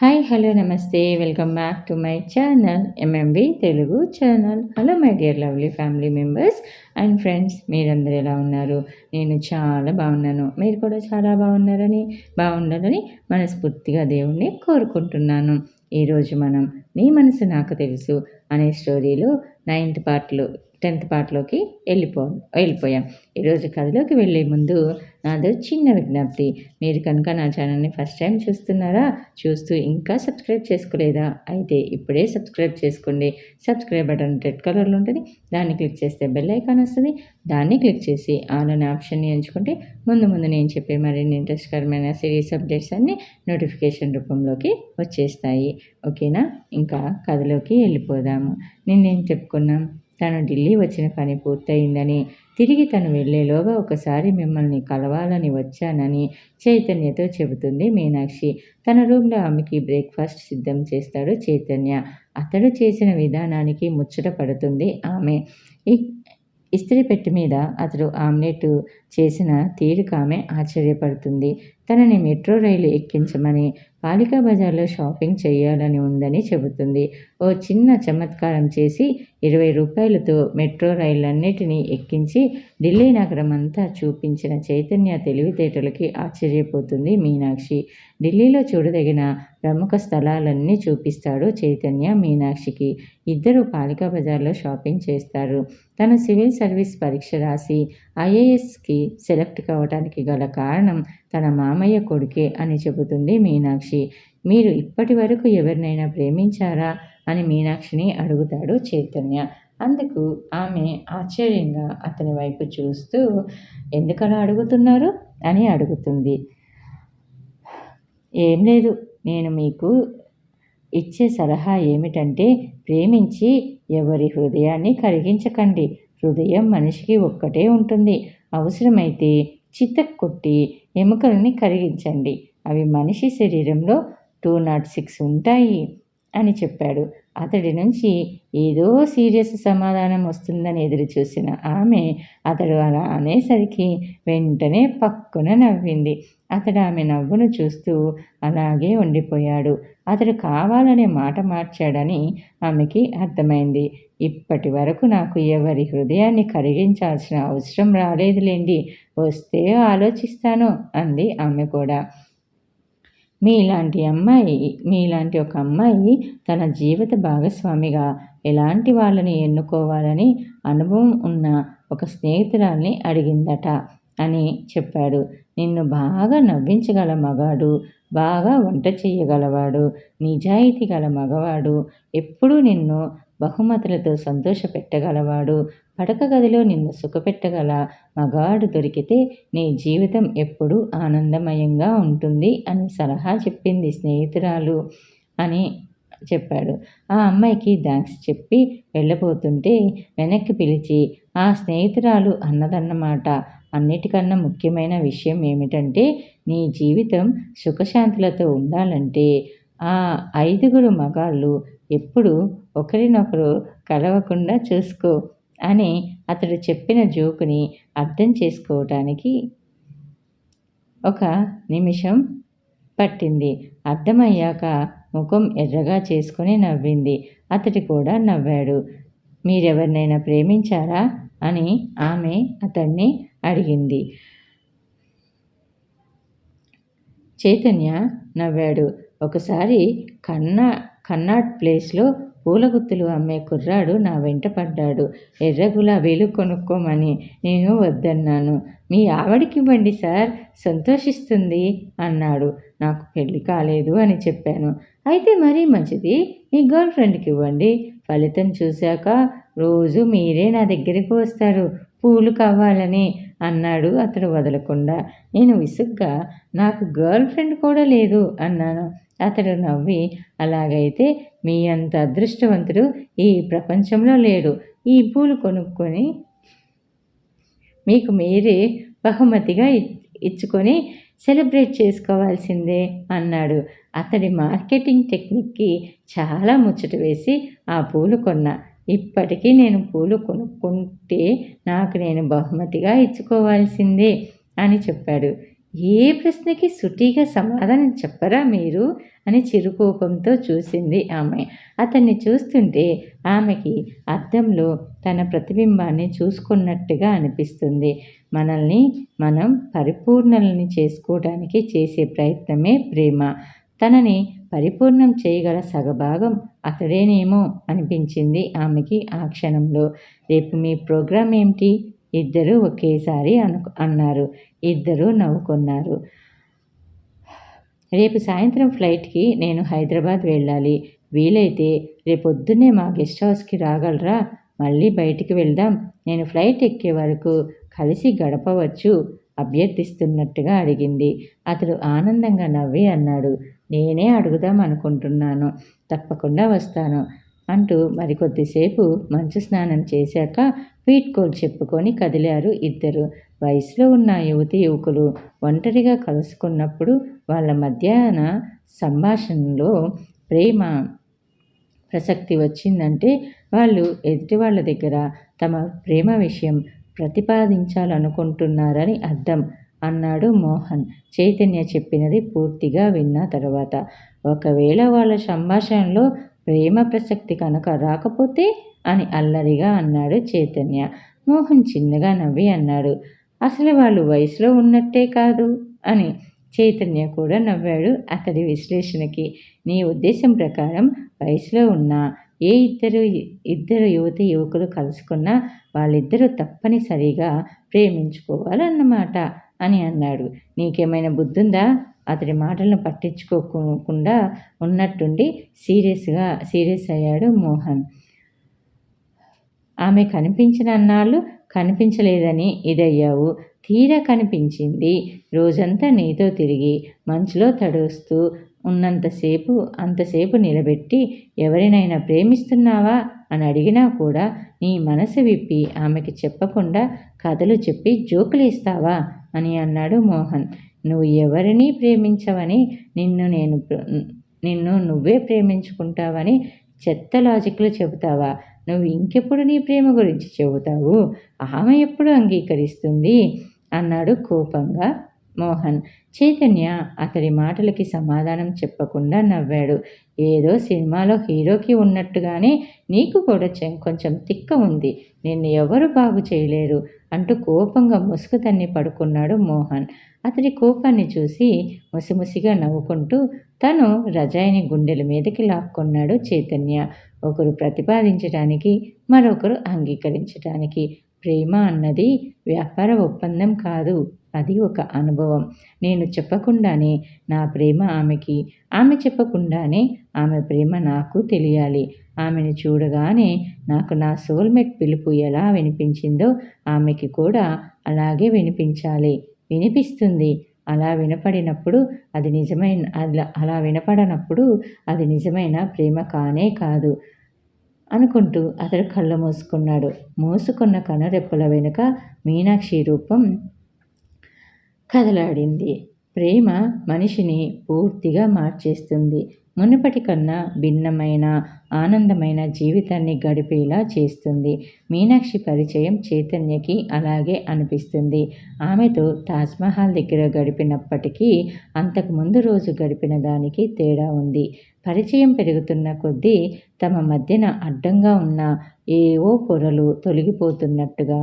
Hi hello నమస్తే. Welcome back to my channel M M B Telugu channel hello my dear lovely family members and friends మీరందరూ ఎలా ఉన్నారు? నేను చాలా బాగున్నాను. మీరు కూడా చాలా బాగున్నారని బాగుండాలని మనస్ఫూర్తిగా దేవుణ్ణి కోరుకుంటున్నాను. ఈరోజు మనం నీ మనసు నాకు తెలుసు అనే స్టోరీలో నైన్త్ పార్ట్లో టెన్త్ పార్ట్లోకి వెళ్ళిపో వెళ్ళిపోయాం. ఈరోజు కథలోకి వెళ్ళే ముందు నాదో చిన్న విజ్ఞప్తి. మీరు కనుక నా ఛానల్ని ఫస్ట్ టైం చూస్తున్నారా చూస్తూ ఇంకా సబ్స్క్రైబ్ చేసుకోలేదా? అయితే ఇప్పుడే సబ్స్క్రైబ్ చేసుకోండి. సబ్స్క్రైబ్ బటన్ రెడ్ కలర్లో ఉంటుంది. దాన్ని క్లిక్ చేస్తే బెల్ ఐకాన్ వస్తుంది. దాన్ని క్లిక్ చేసి ఆల్ అనే ఆప్షన్ని ఎంచుకుంటే ముందు ముందు నేను చెప్పే మరిన్ని ఇంట్రెస్ట్కరమైన సిరీస్ అప్డేట్స్ అన్నీ నోటిఫికేషన్ రూపంలోకి వచ్చేస్తాయి. ఓకేనా? ఇంకా కథలోకి వెళ్ళిపోదాము. నిన్నేం చెప్పుకున్నాం? తను ఢిల్లీ వచ్చిన పని పూర్తయిందని తిరిగి తను వెళ్ళేలోగా ఒకసారి మిమ్మల్ని కలవాలని వచ్చానని చైతన్యతో చెబుతుంది మీనాక్షి. తన రూమ్లో ఆమెకి బ్రేక్ఫాస్ట్ సిద్ధం చేస్తాడు చైతన్య. అతడు చేసిన విధానానికి ముచ్చట పడుతుంది ఆమె. ఇస్త్రీ పెట్టి మీద అతడు ఆమ్లెట్ చేసిన తీరిక ఆమె ఆశ్చర్యపడుతుంది. తనని మెట్రో రైలు ఎక్కించమని పాలికా బజార్లో షాపింగ్ చేయాలని ఉందని చెబుతుంది. ఓ చిన్న చమత్కారం చేసి ఇరవై రూపాయలతో మెట్రో రైళ్ళన్నిటినీ ఎక్కించి ఢిల్లీ నగరం అంతా చూపించిన చైతన్య తెలివితేటలకి ఆశ్చర్యపోతుంది మీనాక్షి. ఢిల్లీలో చూడదగిన ప్రముఖ స్థలాలన్నీ చూపిస్తాడు చైతన్య మీనాక్షికి. ఇద్దరు పాలికా బజార్లో షాపింగ్ చేస్తారు. తను సివిల్ సర్వీస్ పరీక్ష రాసి ఐఏఎస్కి సెలెక్ట్ కావడానికి గల కారణం తన మామయ్య కొడుకే అని చెబుతుంది మీనాక్షి. మీరు ఇప్పటి వరకు ఎవరినైనా ప్రేమించారా? అని మీనాక్షిని అడుగుతాడు చైతన్య. అందుకు ఆమె ఆశ్చర్యంగా అతని వైపు చూస్తూ ఎందుకలా అడుగుతున్నారు? అని అడుగుతుంది. ఏం లేదు నేను మీకు ఇచ్చే సలహా ఏమిటంటే ప్రేమించి ఎవరి హృదయాన్ని కరిగించకండి. హృదయం మనిషికి ఒక్కటే ఉంటుంది. అవసరమైతే చితక్ కొట్టి ఎముకల్ని కరిగించండి. అవి మనిషి శరీరంలో టూ నాట్ సిక్స్ ఉంటాయి. అని చెప్పాడు. అతడి నుంచి ఏదో సీరియస్ సమాధానం వస్తుందని ఎదురు చూసిన ఆమె అతడు అలా అనేసరికి వెంటనే పక్కున నవ్వింది. అతడు ఆమె నవ్వును చూస్తూ అలాగే ఉండిపోయాడు. అతడు కావాలనే మాట మార్చాడని ఆమెకి అర్థమైంది. ఇప్పటి వరకు నాకు ఎవరి హృదయాన్ని కరిగించాల్సిన అవసరం రాలేదులేండి. వస్తే ఆలోచిస్తాను అంది ఆమె కూడా. మీలాంటి అమ్మాయి మీలాంటి ఒక అమ్మాయి తన జీవిత భాగస్వామిగా ఎలాంటి వాళ్ళని ఎన్నుకోవాలని అనుభవం ఉన్న ఒక స్నేహితురాల్ని అడిగిందట అని చెప్పాడు. నిన్ను బాగా నవ్వించగల మగాడు బాగా వంట చేయగలవాడు నిజాయితీ గల మగవాడు ఎప్పుడూ నిన్ను బహుమతులతో సంతోషపెట్టగలవాడు పడక గదిలో నిన్ను సుఖపెట్టగల మగాడు దొరికితే నీ జీవితం ఎప్పుడూ ఆనందమయంగా ఉంటుంది అని సలహా చెప్పింది స్నేహితురాలు అని చెప్పాడు. ఆ అమ్మాయికి థ్యాంక్స్ చెప్పి వెళ్ళబోతుంటే వెనక్కి పిలిచి ఆ స్నేహితురాలు అన్నదన్నమాట. అన్నిటికన్నా ముఖ్యమైన విషయం ఏమిటంటే నీ జీవితం సుఖశాంతులతో ఉండాలంటే ఆ ఐదుగురు మగాళ్ళు ఎప్పుడు ఒకరినొకరు కలవకుండా చూసుకో అని అతడు చెప్పిన జోకుని అర్థం చేసుకోవటానికి ఒక నిమిషం పట్టింది. అర్థమయ్యాక ముఖం ఎర్రగా చేసుకుని నవ్వింది. అతడి కూడా నవ్వాడు. మీరెవరినైనా ప్రేమించారా? అని ఆమె అతన్ని అడిగింది. చైతన్య నవ్వాడు. ఒకసారి కన్నా కన్నాట్ ప్లేస్లో పూల గుత్తులు అమ్మే కుర్రాడు నా వెంట పడ్డాడు. ఎర్ర గులాబీలు కొనుక్కోమని నేను వద్దన్నాను. మీ ఆవిడకివ్వండి సార్ సంతోషిస్తుంది అన్నాడు. నాకు పెళ్ళి కాలేదు అని చెప్పాను. అయితే మరీ మంచిది మీ గర్ల్ ఫ్రెండ్కి ఇవ్వండి ఫలితం చూశాక రోజు మీరే నా దగ్గరికి వస్తారు. పూలు కావాలని అన్నాడు అతడు వదలకుండా. నేను విసుగ్గా నాకు గర్ల్ ఫ్రెండ్ కూడా లేదు అన్నాను. అతడు నవ్వి అలాగైతే మీ అంత అదృష్టవంతుడు ఈ ప్రపంచంలో లేడు. ఈ పూలు కొనుక్కొని మీకు మీరే బహుమతిగా ఇచ్చుకొని సెలబ్రేట్ చేసుకోవాల్సిందే అన్నాడు. అతడి మార్కెటింగ్ టెక్నిక్కి చాలా ముచ్చట వేసి ఆ పూలు కొన్నా. ఇప్పటికీ నేను పూలు కొనుక్కుంటే నాకు నేను బహుమతిగా ఇచ్చుకోవాల్సిందే అని చెప్పాడు. ఏ ప్రశ్నకి సుటిగా సమాధానం చెప్పరా మీరు? అని చిరుకోపంతో చూసింది ఆమె. అతన్ని చూస్తుంటే ఆమెకి అద్దంలో తన ప్రతిబింబాన్ని చూసుకున్నట్టుగా అనిపిస్తుంది. మనల్ని మనం పరిపూర్ణలని చేసుకోవడానికి చేసే ప్రయత్నమే ప్రేమ. తనని పరిపూర్ణం చేయగల సగభాగం అతడేనేమో అనిపించింది ఆమెకి ఆ క్షణంలో. రేపు మీ ప్రోగ్రాం ఏమిటి? ఇద్దరు ఒకేసారి అను అన్నారు. ఇద్దరు నవ్వుకున్నారు. రేపు సాయంత్రం ఫ్లైట్కి నేను హైదరాబాద్ వెళ్ళాలి. వీలైతే రేపొద్దున్నే మా గెస్ట్ హౌస్కి రాగలరా? మళ్ళీ బయటికి వెళ్దాం. నేను ఫ్లైట్ ఎక్కే వరకు కలిసి గడపవచ్చు అభ్యర్థిస్తున్నట్టుగా అడిగింది. అతడు ఆనందంగా నవ్వి అన్నాడు. నేనే అడుగుదాం అనుకుంటున్నాను. తప్పకుండా వస్తాను. అంటూ మరికొద్దిసేపు మంచు స్నానం చేశాక వీడ్కోలు చెప్పుకొని కదిలారు ఇద్దరు. వయసులో ఉన్న యువతి యువకులు ఒంటరిగా కలుసుకున్నప్పుడు వాళ్ళ మధ్యాహ్న సంభాషణలో ప్రేమ ప్రసక్తి వచ్చిందంటే వాళ్ళు ఎదుటి వాళ్ళ దగ్గర తమ ప్రేమ విషయం ప్రతిపాదించాలనుకుంటున్నారని అర్థం అన్నాడు మోహన్. చైతన్య చెప్పినది పూర్తిగా విన్న తర్వాత. ఒకవేళ వాళ్ళ సంభాషణలో ప్రేమ ప్రసక్తి కనుక రాకపోతే అని అల్లరిగా అన్నాడు చైతన్య. మోహన్ చిన్నగా నవ్వి అన్నాడు. అసలు వాళ్ళు వయసులో ఉన్నట్టే కాదు అని చైతన్య కూడా నవ్వాడు అతడి విశ్లేషణకి. నీ ఉద్దేశం ప్రకారం వయసులో ఉన్న ఏ ఇద్దరు ఇద్దరు యువతి యువకులు కలుసుకున్నా వాళ్ళిద్దరూ తప్పనిసరిగా ప్రేమించుకోవాలన్నమాట అని అన్నాడు. నీకేమైనా బుద్ధుందా? అతడి మాటలను పట్టించుకోకుండా ఉన్నట్టుండి సీరియస్గా సీరియస్ అయ్యాడు మోహన్. ఆమె కనిపించిన అన్నాళ్ళు కనిపించలేదని ఇదయ్యావు. తీరా కనిపించింది. రోజంతా నీతో తిరిగి మంచులో తడుస్తూ ఉన్నంతసేపు అంతసేపు నిలబెట్టి ఎవరినైనా ప్రేమిస్తున్నావా అని అడిగినా కూడా నీ మనసు విప్పి ఆమెకి చెప్పకుండా కథలు చెప్పి జోకులేస్తావా అని అన్నాడు మోహన్. నువ్వు ఎవరిని ప్రేమించవని నిన్ను నేను నిన్ను నువ్వే ప్రేమించుకుంటావని చెత్త లాజిక్లు చెబుతావా? నువ్వు ఇంకెప్పుడు నీ ప్రేమ గురించి చెబుతావు? ఆమె ఎప్పుడు అంగీకరిస్తుంది? అన్నాడు కోపంగా మోహన్. చైతన్య అతడి మాటలకి సమాధానం చెప్పకుండా నవ్వాడు. ఏదో సినిమాలో హీరోకి ఉన్నట్టుగానే నీకు కూడా కొంచెం తిక్క ఉంది. నిన్ను ఎవరు బాగు చేయలేరు అంటూ కోపంగా ముసుగు తన్ని పడుకున్నాడు మోహన్. అతడి కోపాన్ని చూసి ముసిముసిగా నవ్వుకుంటూ తను రజాయిని గుండెల మీదకి లాక్కున్నాడు చైతన్య. ఒకరు ప్రతిపాదించడానికి మరొకరు అంగీకరించడానికి ప్రేమ అన్నది వ్యాపార ఒప్పందం కాదు. అది ఒక అనుభవం. నేను చెప్పకుండానే నా ప్రేమ ఆమెకి ఆమె చెప్పకుండానే ఆమె ప్రేమ నాకు తెలియాలి. ఆమెను చూడగానే నాకు నా సోల్మేట్ పిలుపు ఎలా వినిపించిందో ఆమెకి కూడా అలాగే వినిపించాలి. వినిపిస్తుంది. అలా వినపడినప్పుడు అది నిజమైన అలా అలా వినపడనప్పుడు అది నిజమైన ప్రేమ కానే కాదు అనుకుంటూ అతడు కళ్ళు మూసుకున్నాడు. మూసుకున్న కనురెప్పల వెనుక మీనాక్షి రూపం కదలాడింది. ప్రేమ మనిషిని పూర్తిగా మార్చేస్తుంది. మునుపటి కన్నా భిన్నమైన ఆనందమైన జీవితాన్ని గడిపేలా చేస్తుంది. మీనాక్షి పరిచయం చైతన్యకి అలాగే అనిపిస్తుంది. ఆమెతో తాజ్మహల్ దగ్గర గడిపినప్పటికీ అంతకుముందు రోజు గడిపిన దానికి తేడా ఉంది. పరిచయం పెరుగుతున్న కొద్దీ తమ మధ్యన అడ్డంగా ఉన్న ఏవో పొరలు తొలగిపోతున్నట్టుగా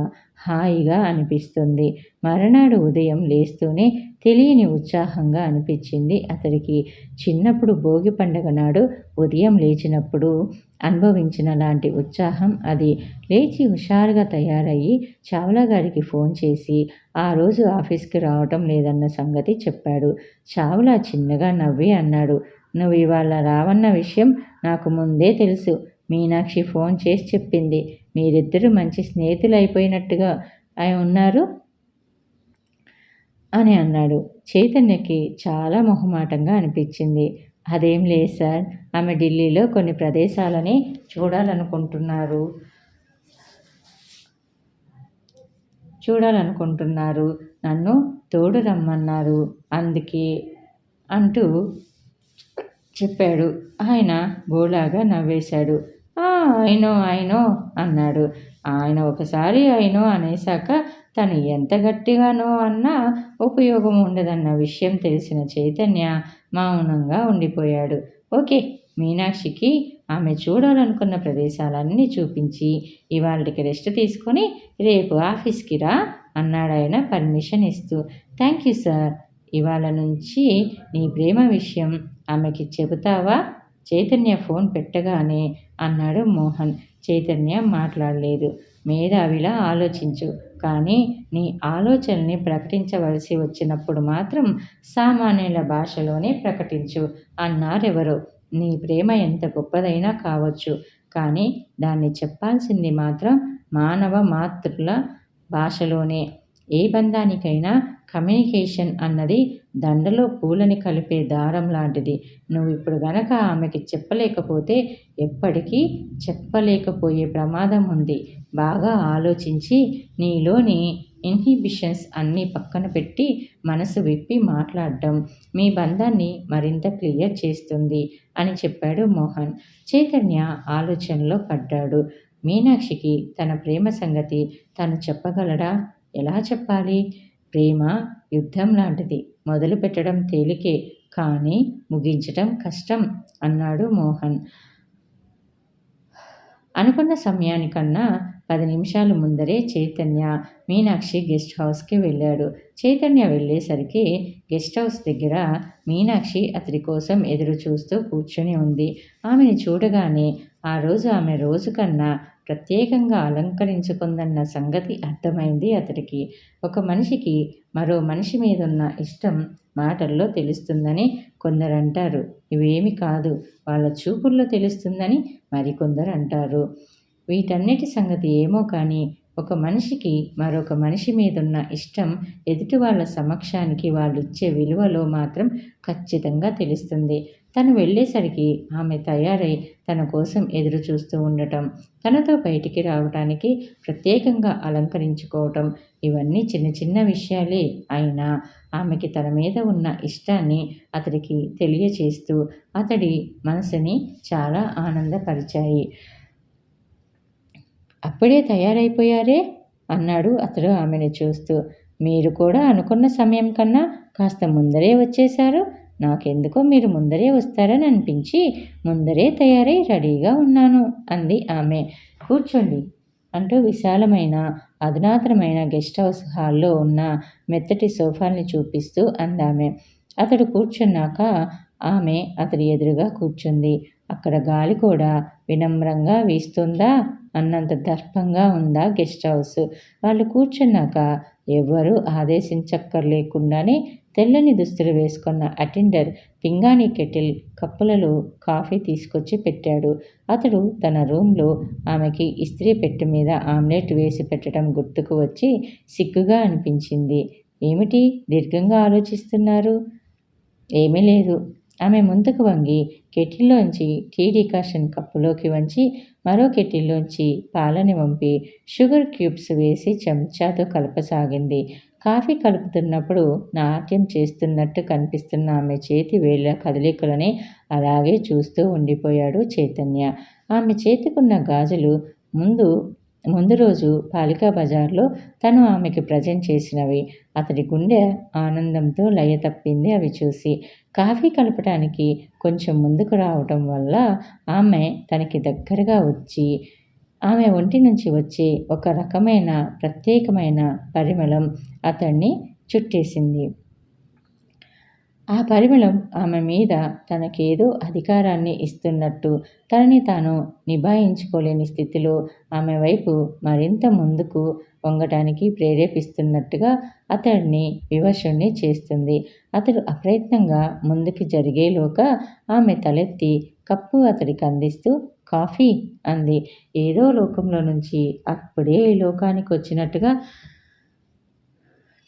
హాయిగా అనిపిస్తుంది. మరనాడు ఉదయం లేస్తూనే తెలియని ఉత్సాహంగా అనిపించింది అతడికి. చిన్నప్పుడు భోగి పండగ నాడు ఉదయం లేచినప్పుడు అనుభవించిన లాంటి ఉత్సాహం అది. లేచి హుషారుగా తయారయ్యి చావలా గారికి ఫోన్ చేసి ఆ రోజు ఆఫీస్కి రావటం లేదన్న సంగతి చెప్పాడు. చావలా చిన్నగా నవ్వి అన్నాడు. నువ్వు ఇవాళ రావన్న విషయం నాకు ముందే తెలుసు. మీనాక్షి ఫోన్ చేసి చెప్పింది. మీరిద్దరూ మంచి స్నేహితులు అయిపోయినట్టుగా ఆయన ఉన్నారు అని అన్నాడు. చైతన్యకి చాలా మొహమాటంగా అనిపించింది. అదేం లేదు సార్ ఆమె ఢిల్లీలో కొన్ని ప్రదేశాలని చూడాలనుకుంటున్నారు. చూడాలనుకుంటున్నారు. నన్ను తోడు రమ్మన్నారు. అందుకే అంటూ చెప్పాడు. ఆయన బోలాగా నవ్వేశాడు. అయినో అయినో అన్నాడు. ఆయన ఒకసారి అయినో అనేశాక తను ఎంత గట్టిగానో అన్నా ఉపయోగం ఉండదన్న విషయం తెలిసిన చైతన్య మౌనంగా ఉండిపోయాడు. ఓకే మీనాక్షికి ఆమె చూడాలనుకున్న ప్రదేశాలన్నీ చూపించి ఇవాళకి రెస్ట్ తీసుకొని రేపు ఆఫీస్కి రా అన్నాడాయన పర్మిషన్ ఇస్తూ. థ్యాంక్ యూ సార్ ఇవాళ నుంచి నీ ప్రేమ విషయం ఆమెకి చెబుతావా? చైతన్య ఫోన్ పెట్టగానే అన్నాడు మోహన్. చైతన్య మాట్లాడలేదు. మేధావిలా ఆలోచించు. కానీ నీ ఆలోచనని ప్రకటించవలసి వచ్చినప్పుడు మాత్రం సామాన్యుల భాషలోనే ప్రకటించు అన్నారెవరో. నీ ప్రేమ ఎంత గొప్పదైనా కావచ్చు. కానీ దాన్ని చెప్పాల్సింది మాత్రం మానవ మాతృల భాషలోనే. ఏ బంధానికైనా కమ్యూనికేషన్ అన్నది దండలో పూలని కలిపే దారం లాంటిది. నువ్వు ఇప్పుడు గనక ఆమెకి చెప్పలేకపోతే ఎప్పటికీ చెప్పలేకపోయే ప్రమాదం ఉంది. బాగా ఆలోచించి నీలోని ఇన్హిబిషన్స్ అన్నీ పక్కన పెట్టి మనసు విప్పి మాట్లాడడం. మీ బంధాన్ని మరింత క్లియర్ చేస్తుంది అని చెప్పాడు మోహన్. చైతన్య ఆలోచనలో పడ్డాడు. మీనాక్షికి తన ప్రేమ సంగతి తను చెప్పగలడా? ఎలా చెప్పాలి? ప్రేమ యుద్ధం లాంటిది. మొదలు పెట్టడం తేలికే కానీ ముగించటం కష్టం అన్నాడు మోహన్. అనుకున్న సమయానికన్నా పది నిమిషాల ముందరే చైతన్య మీనాక్షి గెస్ట్ హౌస్కి వెళ్ళాడు. చైతన్య వెళ్ళేసరికి గెస్ట్ హౌస్ దగ్గర మీనాక్షి అతడి కోసం ఎదురు చూస్తూ కూర్చొని ఉంది. ఆమెను చూడగానే ఆ రోజు ఆమె రోజు కన్నా ప్రత్యేకంగా అలంకరించుకుందన్న సంగతి అర్థమైంది అతడికి. ఒక మనిషికి మరో మనిషి మీద ఉన్న ఇష్టం మాటల్లో తెలుస్తుందని కొందరు అంటారు ఇవేమి కాదు వాళ్ళ చూపుల్లో తెలుస్తుందని మరికొందరు అంటారు వీటన్నిటి సంగతి ఏమో కానీ ఒక మనిషికి మరొక మనిషి మీదున్న ఇష్టం ఎదుటి వాళ్ళ సమక్షానికి వాళ్ళు ఇచ్చే విలువలో మాత్రం ఖచ్చితంగా తెలుస్తుంది. తను వెళ్ళేసరికి ఆమె తయారై తన కోసం ఎదురు చూస్తూ ఉండటం తనతో బయటికి రావటానికి ప్రత్యేకంగా అలంకరించుకోవటం ఇవన్నీ చిన్న చిన్న విషయాలే. అయినా ఆమెకి తన మీద ఉన్న ఇష్టాన్ని అతడికి తెలియచేస్తూ అతడి మనసుని చాలా ఆనందపరిచాయి. అప్పుడే తయారైపోయారే? అన్నాడు అతడు ఆమెను చూస్తూ. మీరు కూడా అనుకున్న సమయం కన్నా కాస్త ముందరే వచ్చేశారు. నాకెందుకో మీరు ముందరే వస్తారని అనిపించి ముందరే తయారై రెడీగా ఉన్నాను అంది ఆమె. కూర్చోండి అంటూ విశాలమైన అధునాతనమైన గెస్ట్ హౌస్ హాల్లో ఉన్న మెత్తటి సోఫాల్ని చూపిస్తూ అందామె. అతడు కూర్చున్నాక ఆమె అతడి ఎదురుగా కూర్చుంది. అక్కడ గాలి కూడా వినమ్రంగా వీస్తుందా? అన్నంత దర్పంగా ఉందా గెస్ట్ హౌస్? వాళ్ళు కూర్చున్నాక ఎవ్వరూ ఆదేశించక్కర్లేకుండానే తెల్లని దుస్తులు వేసుకున్న అటెండర్ పింగాణి కెటిల్ కప్పులలో కాఫీ తీసుకొచ్చి పెట్టాడు. అతడు తన రూమ్లో ఆమెకి ఇస్త్రీ పెట్టె మీద ఆమ్లెట్ వేసి పెట్టడం గుర్తుకు వచ్చి సిగ్గుగా అనిపించింది. ఏమిటి దీర్ఘంగా ఆలోచిస్తున్నారు? ఏమీ లేదు. ఆమె ముందుకు వంగి కెటిల్లోంచి టీ డికాషన్ కప్పులోకి వంచి మరో కెటిల్లోంచి పాలని వంపి షుగర్ క్యూబ్స్ వేసి చెంచాతో కలపసాగింది. కాఫీ కలుపుతున్నప్పుడు నాట్యం చేస్తున్నట్టు కనిపిస్తున్న ఆమె చేతి వేళ్ళ కదలికలని అలాగే చూస్తూ ఉండిపోయాడు చైతన్య. ఆమె చేతికున్న గాజులు ముందు ముందు రోజు పాలికా బజార్లో తను ఆమెకి ప్రజెంట్ చేసినవి. అతడి గుండె ఆనందంతో లయ తప్పింది అవి చూసి. కాఫీ కలపడానికి కొంచెం ముందుకు రావటం వల్ల ఆమె తనకి దగ్గరగా వచ్చి ఆమె ఒంటి నుంచి వచ్చే ఒక రకమైన ప్రత్యేకమైన పరిమళం అతన్ని చుట్టేసింది. ఆ పరిమళం ఆమె మీద తనకేదో అధికారాన్ని ఇస్తున్నట్టు తనని తాను నిభాయించుకోలేని స్థితిలో ఆమె వైపు మరింత ముందుకు వంగటానికి ప్రేరేపిస్తున్నట్టుగా అతడిని వివశుణ్ణి చేస్తుంది. అతడు అప్రయత్నంగా ముందుకు జరిగేలోగా ఆమె తలెత్తి కప్పు అతడికి అందిస్తూ కాఫీ అంది. ఏదో లోకంలో నుంచి అప్పుడే ఈ లోకానికి వచ్చినట్టుగా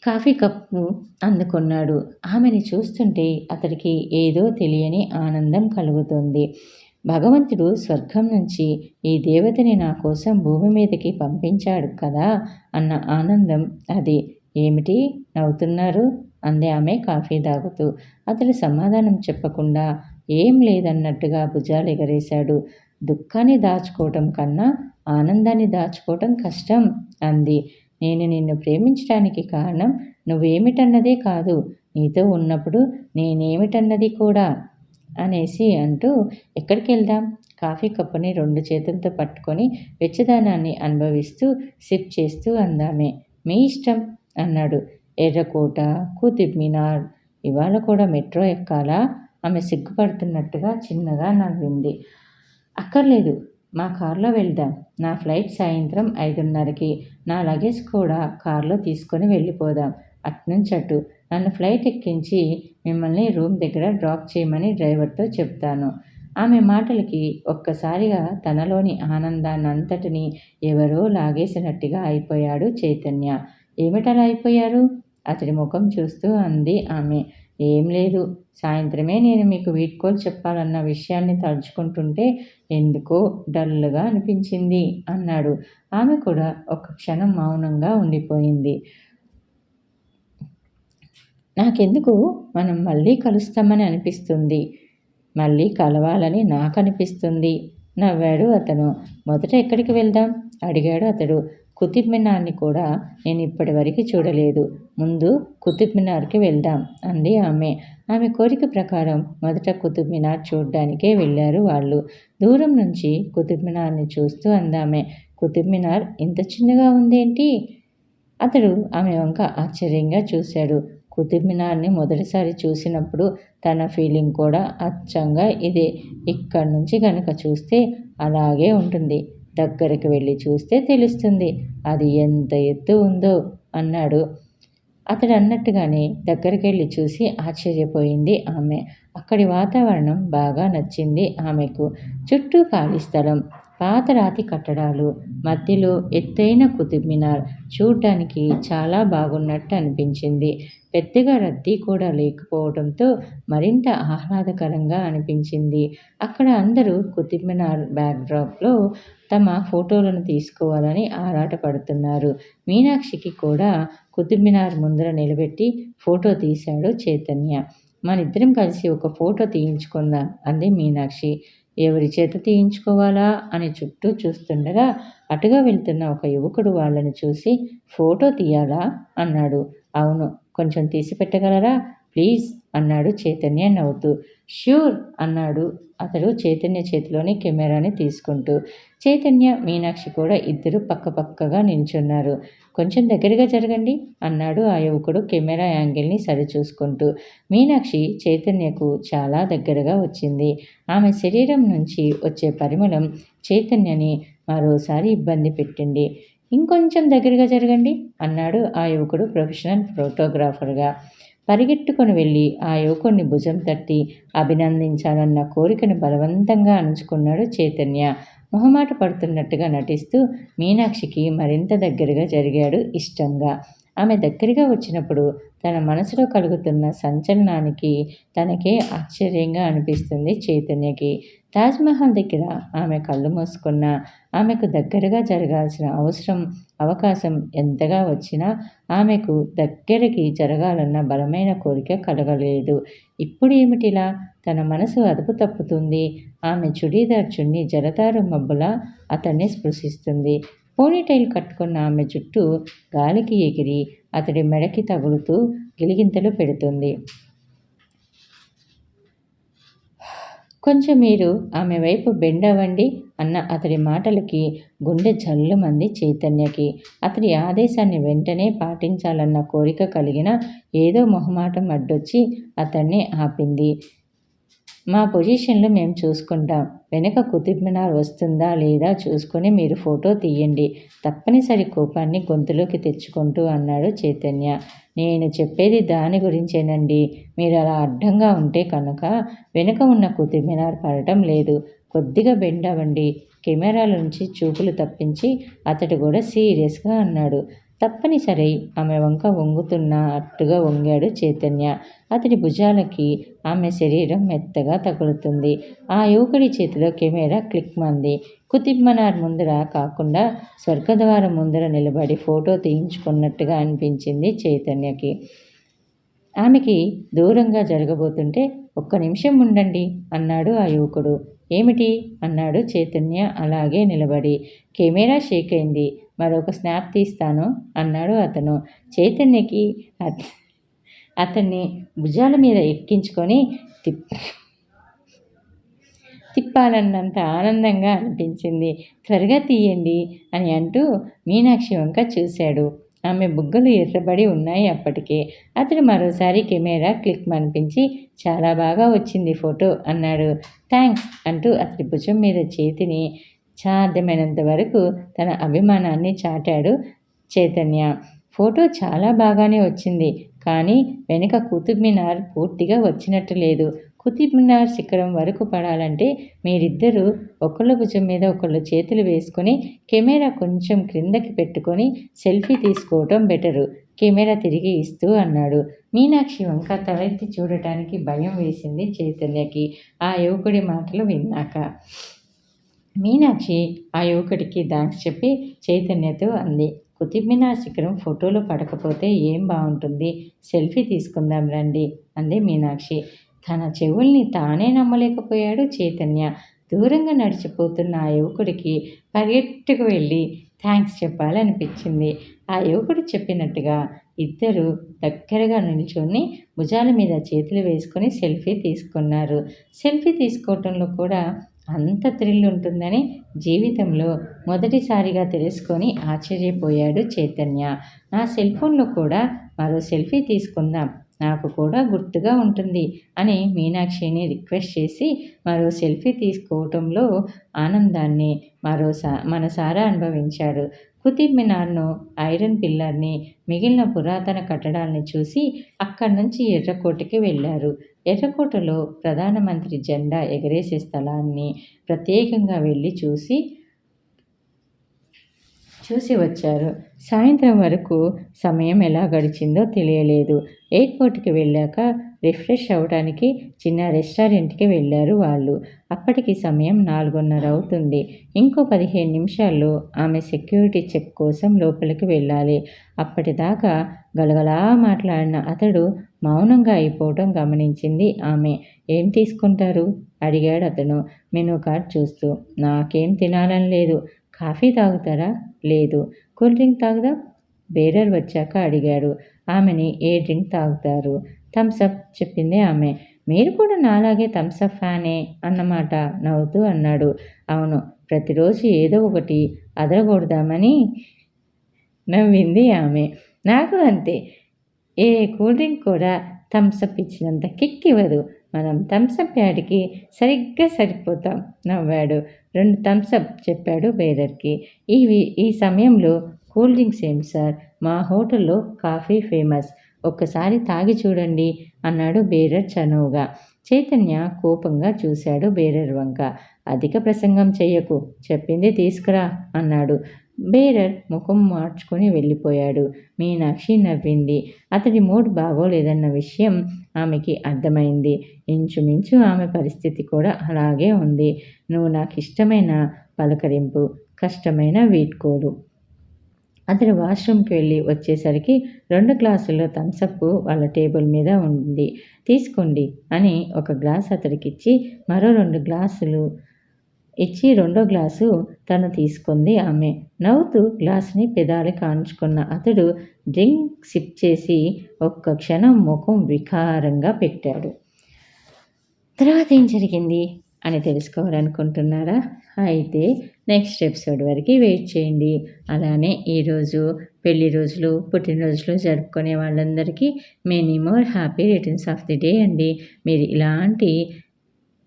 కాఫీ కప్పు అందుకున్నాడు. ఆమెని చూస్తుంటే అతడికి ఏదో తెలియని ఆనందం కలుగుతుంది. భగవంతుడు స్వర్గం నుంచి ఈ దేవతని నా కోసం భూమి మీదకి పంపించాడు కదా అన్న ఆనందం అది. ఏమిటి? నవ్వుతున్నారు? అంది ఆమె కాఫీ తాగుతూ. అతడు సమాధానం చెప్పకుండా ఏం లేదన్నట్టుగా భుజాలు ఎగరేశాడు. దుఃఖాన్ని దాచుకోవటం కన్నా ఆనందాన్ని దాచుకోవటం కష్టం అంది. నేను నిన్ను ప్రేమించడానికి కారణం నువ్వేమిటన్నదే కాదు. నీతో ఉన్నప్పుడు నేనేమిటన్నది కూడా అనేసి అంటూ ఎక్కడికి వెళ్దాం? కాఫీ కప్పుని రెండు చేతులతో పట్టుకొని వెచ్చదనాన్ని అనుభవిస్తూ సిప్ చేస్తూ అందామే. మీ ఇష్టం అన్నాడు ఎర్రకోట కుతుబ్ మినార్ ఇవాళ కూడా మెట్రో ఎక్కాలా? ఆమె సిగ్గుపడుతున్నట్టుగా చిన్నగా నవ్వింది. అక్కర్లేదు. మా కారులో వెళ్దాం. నా ఫ్లైట్ సాయంత్రం ఐదున్నరకి. నా లగేజ్ కూడా కారులో తీసుకొని వెళ్ళిపోదాం. అట్నుంచి అటు నన్ను ఫ్లైట్ ఎక్కించి మిమ్మల్ని రూమ్ దగ్గర డ్రాప్ చేయమని డ్రైవర్తో చెప్తాను. ఆమె మాటలకి ఒక్కసారిగా తనలోని ఆనందాన్ని అంతటిని ఎవరో లాగేసినట్టుగా అయిపోయాడు చైతన్య. ఏమిటలా అయిపోయారు? అతడి ముఖం చూస్తూ అంది ఆమె. ఏం లేదు. సాయంత్రమే నేను మీకు వీడ్కోలు చెప్పాలన్న విషయాన్ని తలుచుకుంటుంటే ఎందుకో డల్గా అనిపించింది అన్నాడు. ఆమె కూడా ఒక క్షణం మౌనంగా ఉండిపోయింది. నాకెందుకు? మనం మళ్ళీ కలుస్తామని అనిపిస్తుంది. మళ్ళీ కలవాలని నాకు అనిపిస్తుంది నవ్వాడు అతను. మొదట ఎక్కడికి వెళ్దాం? అడిగాడు అతడు. కుతుబ్ మినార్ని కూడా నేను ఇప్పటి వరకు చూడలేదు. ముందు కుతుబ్ మినార్కి వెళ్దాం అంది ఆమె. ఆమె కోరిక ప్రకారం మొదట కుతుబ్ మినార్ చూడ్డానికే వెళ్ళారు వాళ్ళు. దూరం నుంచి కుతుబ్ మినార్ని చూస్తూ అందామె. కుతుబ్ మినార్ ఇంత చిన్నగా ఉందేంటి? అతడు ఆమె వంక ఆశ్చర్యంగా చూశాడు. కుతుబ్ మినార్ని మొదటిసారి చూసినప్పుడు తన ఫీలింగ్ కూడా అచ్చంగా ఇదే. ఇక్కడి నుంచి కనుక చూస్తే అలాగే ఉంటుంది. దగ్గరికి వెళ్ళి చూస్తే తెలుస్తుంది అది ఎంత ఎత్తు ఉందో అన్నాడు. అతడు అన్నట్టుగానే దగ్గరికి వెళ్ళి చూసి ఆశ్చర్యపోయింది ఆమె. అక్కడి వాతావరణం బాగా నచ్చింది ఆమెకు. చుట్టూ ఖాళీ స్థలం. పాత రాతి కట్టడాలు మధ్యలో ఎత్తైన కుతుబ్ మినార్ చూడ్డానికి చాలా బాగున్నట్టు అనిపించింది. పెద్దగా రద్దీ కూడా లేకపోవడంతో మరింత ఆహ్లాదకరంగా అనిపించింది. అక్కడ అందరూ కుతుబ్ మినార్ బ్యాక్డ్రాప్లో తమ ఫోటోలను తీసుకోవాలని ఆరాటపడుతున్నారు. మీనాక్షికి కూడా కుతుబ్ మినార్ ముందర నిలబెట్టి ఫోటో తీశాడు చైతన్య. మనిద్దరం కలిసి ఒక ఫోటో తీయించుకుందాం అంది మీనాక్షి. ఎవరి చేత తీయించుకోవాలా అని చుట్టూ చూస్తుండగా అటుగా వెళ్తున్న ఒక యువకుడు వాళ్ళని చూసి ఫోటో తీయాలా? అన్నాడు. అవును. కొంచెం తీసి పెట్టగలరా? ప్లీజ్. అన్నాడు చైతన్య నవ్వుతూ. ష్యూర్ అన్నాడు అతడు చైతన్య చేతిలోని కెమెరాని తీసుకుంటూ. చైతన్య మీనాక్షి కూడా ఇద్దరు పక్కపక్కగా నిల్చున్నారు. కొంచెం దగ్గరగా జరగండి అన్నాడు ఆ యువకుడు కెమెరా యాంగిల్ని సరిచూసుకుంటూ. మీనాక్షి చైతన్యకు చాలా దగ్గరగా వచ్చింది. ఆమె శరీరం నుంచి వచ్చే పరిమళం చైతన్యని మరోసారి ఇబ్బంది పెట్టింది. ఇంకొంచెం దగ్గరగా జరగండి అన్నాడు ఆ యువకుడు ప్రొఫెషనల్ ఫోటోగ్రాఫర్గా. పరిగెట్టుకొని వెళ్ళి ఆ యువకుణ్ణి భుజం తట్టి అభినందించాలన్న కోరికను బలవంతంగా అణుచుకున్నాడు చైతన్య. మొహమాట పడుతున్నట్టుగా నటిస్తూ మీనాక్షికి మరింత దగ్గరగా జరిగాడు ఇష్టంగా. ఆమె దగ్గరగా వచ్చినప్పుడు తన మనసులో కలుగుతున్న సంచలనానికి తనకే ఆశ్చర్యంగా అనిపిస్తుంది చైతన్యకి. తాజ్మహల్ దగ్గర ఆమె కళ్ళు మూసుకున్న ఆమెకు దగ్గరగా జరగాల్సిన అవసరం అవకాశం ఎంతగా వచ్చినా ఆమెకు దగ్గరికి జరగాలన్న బలమైన కోరిక కలగలేదు. ఇప్పుడు ఏమిటిలా తన మనసు అదుపు తప్పుతుంది. ఆమె చుడీదార్ చున్ని జలతారు మబ్బులా అతన్ని స్పృశిస్తుంది. పోనీటైల్ కట్టుకున్న ఆమె జుట్టు గాలికి ఎగిరి అతడి మెడకి తగులుతూ గిలిగింతలు పెడుతుంది. కొంచెం మీరు ఆమె వైపు బెండవండి అన్న అతడి మాటలకి గుండె జల్లుమంది చైతన్యకి. అతడి ఆదేశాన్ని వెంటనే పాటించాలన్న కోరిక కలిగిన ఏదో మొహమాటం అడ్డొచ్చి అతన్ని ఆపింది. మా పొజిషన్లో మేము చూసుకుంటాం. వెనక కుతుబ్ మినార్ వస్తుందా లేదా చూసుకొని మీరు ఫోటో తీయండి. తప్పనిసరి కోపాన్ని గొంతులోకి తెచ్చుకుంటూ అన్నాడు చైతన్య. నేను చెప్పేది దాని గురించేనండి. మీరు అలా అడ్డంగా ఉంటే కనుక వెనుక ఉన్న కుతుబ్ మినార్ పడటం లేదు. కొద్దిగా బెండ్ అవ్వండి. కెమెరాల నుంచి చూపులు తప్పించి అతడు కూడా సీరియస్గా అన్నాడు. తప్పనిసరి. ఆమె వంక వంగుతున్నట్టుగా వంగాడు చైతన్య. అతడి భుజాలకి ఆమె శరీరం మెత్తగా తగులుతుంది. ఆ యువకుడి చేతిలో కెమెరా క్లిక్ మంది. కుతుబ్ మనార్ ముందర కాకుండా స్వర్గద్వారం ముందర నిలబడి ఫోటో తీయించుకున్నట్టుగా అనిపించింది చైతన్యకి. ఆమెకి దూరంగా జరగబోతుంటే ఒక్క నిమిషం ఉండండి అన్నాడు ఆ యువకుడు. ఏమిటి? అన్నాడు చైతన్య అలాగే నిలబడి. కెమెరా షేక్ అయింది. మరొక స్నాప్ తీస్తాను అన్నాడు అతను. చైతన్యకి అతన్ని భుజాల మీద ఎక్కించుకొని తిప్ తిప్పాలన్నంత ఆనందంగా అనిపించింది. త్వరగా తీయండి అని అంటూ మీనాక్షి వంక చూశాడు. ఆమె బుగ్గలు ఎర్రబడి ఉన్నాయి అప్పటికే. అతడు మరోసారి కెమెరా క్లిక్ అనిపించి చాలా బాగా వచ్చింది ఫోటో అన్నాడు. థ్యాంక్స్ అంటూ అతడి భుజం మీద చేతిని సాధ్యమైనంత వరకు తన అభిమానాన్ని చాటాడు చైతన్య. ఫోటో చాలా బాగానే వచ్చింది కానీ వెనుక కుతుబ్ మినార్ పూర్తిగా వచ్చినట్టు లేదు. కుతుబ్ మినార్ శిఖరం వరకు పడాలంటే మీరిద్దరూ ఒకళ్ళ భుజం మీద ఒకళ్ళు చేతులు వేసుకొని కెమెరా కొంచెం క్రిందకి పెట్టుకొని సెల్ఫీ తీసుకోవటం బెటరు. కెమెరా తిరిగి ఇస్తూ అన్నాడు. మీనాక్షి వంక తలెత్తి చూడటానికి భయం వేసింది చైతన్యకి. ఆ యువకుడి మాటలు విన్నాక మీనాక్షి ఆ యువకుడికి థ్యాంక్స్ చెప్పి చైతన్యతో అంది. కుతుబ్మినార్ శిఖరం ఫోటోలో పడకపోతే ఏం బాగుంటుంది? సెల్ఫీ తీసుకుందాం రండి అంది మీనాక్షి. తన చెవుల్ని తానే నమ్మలేకపోయాడు చైతన్య. దూరంగా నడిచిపోతున్న ఆ యువకుడికి పరిగెట్టుకు వెళ్ళి థ్యాంక్స్ చెప్పాలనిపించింది ఆ యువకుడు చెప్పినట్టుగా ఇద్దరు దగ్గరగా నిల్చొని భుజాల మీద చేతులు వేసుకొని సెల్ఫీ తీసుకున్నారు. సెల్ఫీ తీసుకోవటంలో కూడా అంత థ్రిల్ ఉంటుందని జీవితంలో మొదటిసారిగా తెలుసుకొని ఆశ్చర్యపోయాడు చైతన్య. నా సెల్ ఫోన్లో కూడా మరో సెల్ఫీ తీసుకుందాం. నాకు కూడా గుర్తుగా ఉంటుంది అని మీనాక్షిని రిక్వెస్ట్ చేసి మరో సెల్ఫీ తీసుకోవటంలో ఆనందాన్ని మరోసా మనసారా అనుభవించాడు. కుతుబ్ మినార్ను ఐరన్ పిల్లర్ని మిగిలిన పురాతన కట్టడాల్ని చూసి అక్కడి నుంచి ఎర్రకోటకి వెళ్ళారు. ఎర్రకోటలో ప్రధానమంత్రి జెండా ఎగరేసే స్థలాన్ని ప్రత్యేకంగా వెళ్ళి చూసి చూసి వచ్చారు. సాయంత్రం వరకు సమయం ఎలా గడిచిందో తెలియలేదు. ఎయిర్పోర్ట్కి వెళ్ళాక రిఫ్రెష్ అవ్వడానికి చిన్న రెస్టారెంట్కి వెళ్ళారు వాళ్ళు. అప్పటికి సమయం నాలుగున్నర అవుతుంది. ఇంకో పదిహేను నిమిషాల్లో ఆమె సెక్యూరిటీ చెక్ కోసం లోపలికి వెళ్ళాలి. అప్పటిదాకా గలగలా మాట్లాడిన అతడు మౌనంగా అయిపోవడం గమనించింది ఆమె. ఏం తీసుకుంటారు? అడిగాడు అతను. మెనూ కార్డ్ చూస్తూ. నాకేం తినాలని లేదు. కాఫీ తాగుతారా? లేదు. Cool drink తాగుదా? బేరర్ వచ్చాక అడిగాడు. ఆమెని ఏ డ్రింక్ తాగుతారు? థమ్సప్ చెప్పింది ఆమె. మీరు కూడా నాలాగే థమ్సప్ ఫ్యానే? అన్నమాట నవ్వుతూ అన్నాడు. అవును. ప్రతిరోజు ఏదో ఒకటి అదరగొడదామని నవ్వింది ఆమె. నాకు అంతే. ఏ కూల్ డ్రింక్ కూడా థమ్సప్ ఇచ్చినంత కిక్ ఇవ్వదు మనం థమ్సప్ యాడ్కి సరిగ్గా సరిపోతాం నవ్వాడు. రెండు థమ్సప్ చెప్పాడు బేరర్కి ఈ ఈ సమయంలో కూల్ డ్రింక్స్ ఏం సార్? మా హోటల్లో కాఫీ ఫేమస్. ఒక్కసారి తాగి చూడండి అన్నాడు బేరర్ చనువుగా. చైతన్య కోపంగా చూశాడు బేరర్ వంక. అధిక ప్రసంగం చెయ్యకు. చెప్పింది తీసుకురా అన్నాడు. బేరర్ ముఖం మార్చుకొని వెళ్ళిపోయాడు. మీనాక్షి నవ్వింది. అతడి మూడ్ బాగోలేదన్న విషయం ఆమెకి అర్థమైంది. ఇంచుమించు ఆమె పరిస్థితి కూడా అలాగే ఉంది. నువ్వు నాకు ఇష్టమైన పలకరింపు కష్టమైన వీడ్కోలు. అతడు వాష్రూమ్కి వెళ్ళి వచ్చేసరికి రెండు గ్లాసుల్లో థమ్సప్ వాళ్ళ టేబుల్ మీద ఉంది. తీసుకోండి అని ఒక గ్లాస్ అతడికిచ్చి మరో రెండు గ్లాసులు ఇచ్చి రెండో గ్లాసు తను తీసుకుంది ఆమె. నవ్వుతూ గ్లాస్ని పెదాలి కాంచుకున్న అతడు డ్రింక్ సిప్ చేసి ఒక్క క్షణం ముఖం వికారంగా పెట్టాడు. తర్వాత ఏం జరిగింది అని తెలుసుకోవాలనుకుంటున్నారా? అయితే నెక్స్ట్ ఎపిసోడ్ వరకు వెయిట్ చేయండి. అలానే ఈరోజు పెళ్ళి రోజులు పుట్టినరోజులు జరుపుకునే వాళ్ళందరికీ many more happy returns of the day అండి. మీరు ఇలాంటి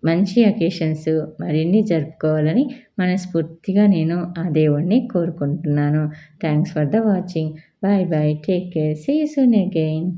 మంచి అకేషన్స్ మరిన్ని జరుపుకోవాలని మనస్ఫూర్తిగా నేను ఆ దేవుణ్ణి కోరుకుంటున్నాను. Thanks for the watching bye bye take care see soon again